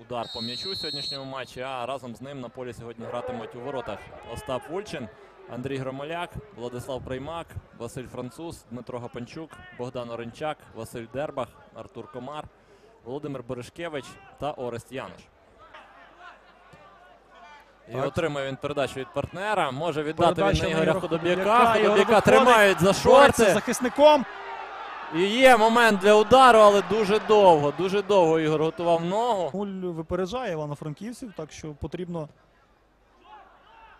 удар по м'ячу у сьогоднішньому матчі. А разом з ним на полі сьогодні гратимуть у воротах Остап Вульчин, Андрій Громоляк, Владислав Приймак, Василь Француз, Дмитро Гапанчук, Богдан Оренчак, Василь Дербах, Артур Комар, Володимир Берешкевич та Орест Януш. І Так. отримує він передачу від партнера. Може віддати Передача він на Ігоря Худобяка. Худобяка. Тримають за з шорти. захисником. І є момент для удару, але дуже довго. Дуже довго Ігор готував ногу. Нуль випереджає Івано-Франківців, так що потрібно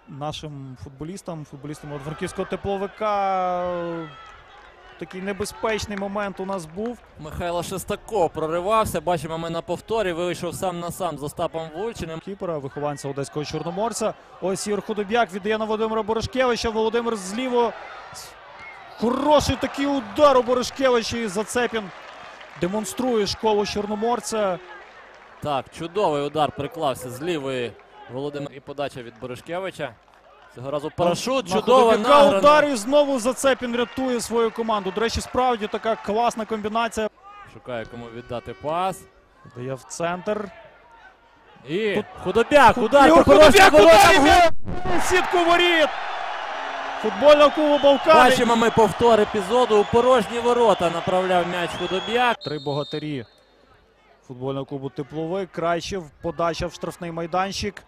нашим футболістам, футболістам франківського тепловика. Такий небезпечний момент у нас був. Михайло Шестаков проривався. Бачимо, ми на повторі. Вийшов сам на сам з Остапом Вульчиним. Кіпера, вихованця одеського чорноморця. Ось Ігор Худобяк віддає на Володимира Борошкевича. Володимир зліво. Хороший такий удар у Борошкевича і Зацепін демонструє школу чорноморця. Так, чудовий удар приклався з лівої Володимир і подача від Берешкевича. Цього разу парашут. На Чудово удар і знову Зацепін рятує свою команду. До речі, справді така класна комбінація. Шукає кому віддати пас. Дає в центр. І Тут- Худобяк. Удар Худобяк, удар! Сітку воріт! Футбольного клубу Балкани. Бачимо ми повтор епізоду. У порожні ворота направляв м'яч Худобяк. Три богатирі футбольного клубу Тепловик. Крайчев. Подача в штрафний майданчик.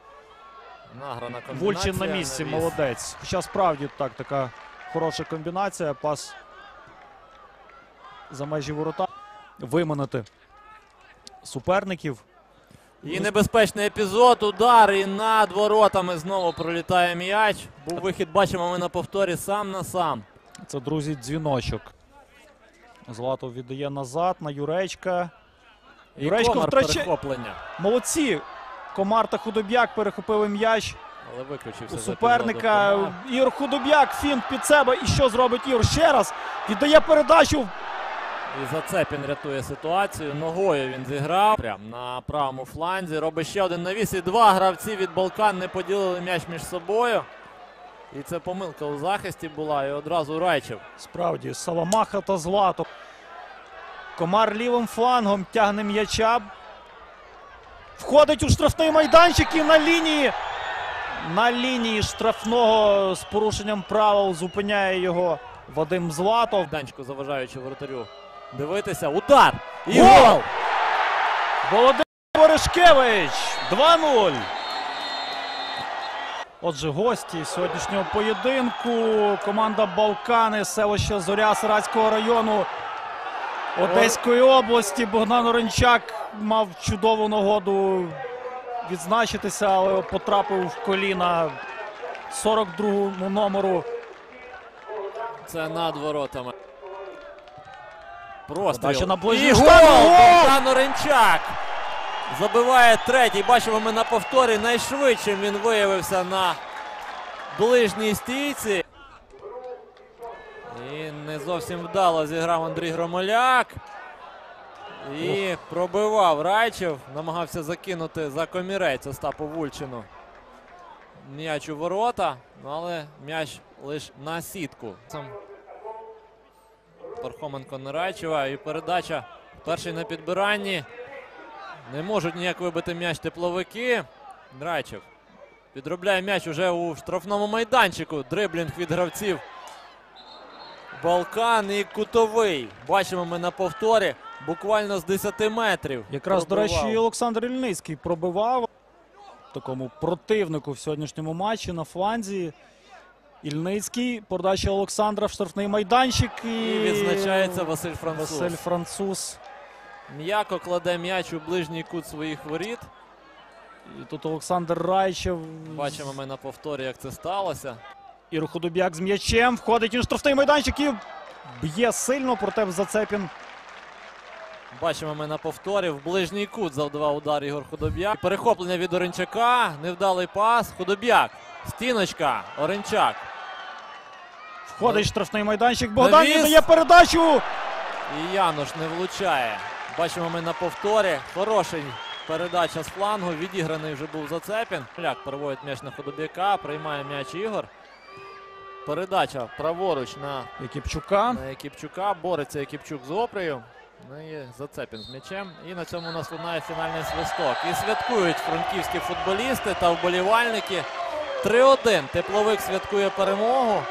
Награна комбінація. Вульчин на місці. навіс. Молодець. Хоча справді так, така хороша комбінація. Пас за межі ворота. Виманити суперників. І небезпечний епізод, удар, і над воротами знову пролітає м'яч. Був вихід, бачимо ми на повторі сам на сам. Це, друзі, дзвіночок. Златов віддає назад на Юречка. І Юречко Комар втрачає- перехоплення. Молодці. Комар та Худобяк перехопили м'яч Але виключився у суперника. Ігор Худобяк, фінт під себе. І що зробить Ігор? Ще раз віддає передачу. І Зацепін рятує ситуацію. Ногою він зіграв. Прям на правому фланзі. Робить ще один навіс. І два гравці від Балкан не поділили м'яч між собою. І це помилка у захисті була. І одразу Райчев. Справді, Саламаха та Златов. Комар лівим флангом тягне м'яча. Входить у штрафний майданчик і на лінії. На лінії штрафного з порушенням правил зупиняє його Вадим Златов. Данчику заважаючи воротарю дивитися. Удар! І Гол! гол! Володимир Борешкевич 2-0. Отже, гості сьогоднішнього поєдинку. Команда Балкани, селище Зоря Саратського району Одеської області. Богдан Оренчак мав чудову нагоду відзначитися, але потрапив в коліна 42-му номеру. Це над воротами. Простріл. На І гол! Богдан Оренчак забиває третій. Бачимо ми на повторі. Найшвидшим він виявився на ближній стійці. І не зовсім вдало зіграв Андрій Громоляк. І пробивав Райчев. Намагався закинути за комірець Остапу Вульчину. М'яч у ворота, ну, але м'яч лише на сітку. Пархоменко Нарайчева. І передача перший на підбиранні. Не можуть ніяк вибити м'яч тепловики. Райчев підробляє м'яч уже у штрафному майданчику. Дриблінг від гравців. Балкан і кутовий. Бачимо ми на повторі буквально з 10 метрів. Якраз, до речі, Олександр Ільницький пробивав такому противнику в сьогоднішньому матчі на фланзі. Ільницький, передача Олександра в штрафний майданчик. І, І відзначається Василь Француз. Василь Француз. М'яко кладе м'яч у ближній кут своїх воріт. І тут Олександр Райчев. Бачимо ми на повторі, як це сталося. Ігор Худобяк з м'ячем. Входить в штрафний майданчик і б'є сильно, проте Зацепін. Бачимо ми на повторі. В ближній кут завдавав удар Ігор Худобяк. Перехоплення від Оренчака. Невдалий пас. Худобяк. Стіночка. Оренчак. Входить штрафний майданчик. Богдан Навіс. віддає передачу. І Януш не влучає. Бачимо ми на повторі. Хороший передача з флангу. Відіграний вже був Зацепін. Ляк переводить м'яч на Худобяка. Приймає м'яч Ігор. Передача праворуч на, Якіпчука. на Якіпчука. Бореться Якіпчук з Опрею. Ну і Зацепін з м'ячем. І на цьому у нас лунає фінальний свисток. І святкують франківські футболісти та вболівальники. 3-1. Тепловик святкує перемогу.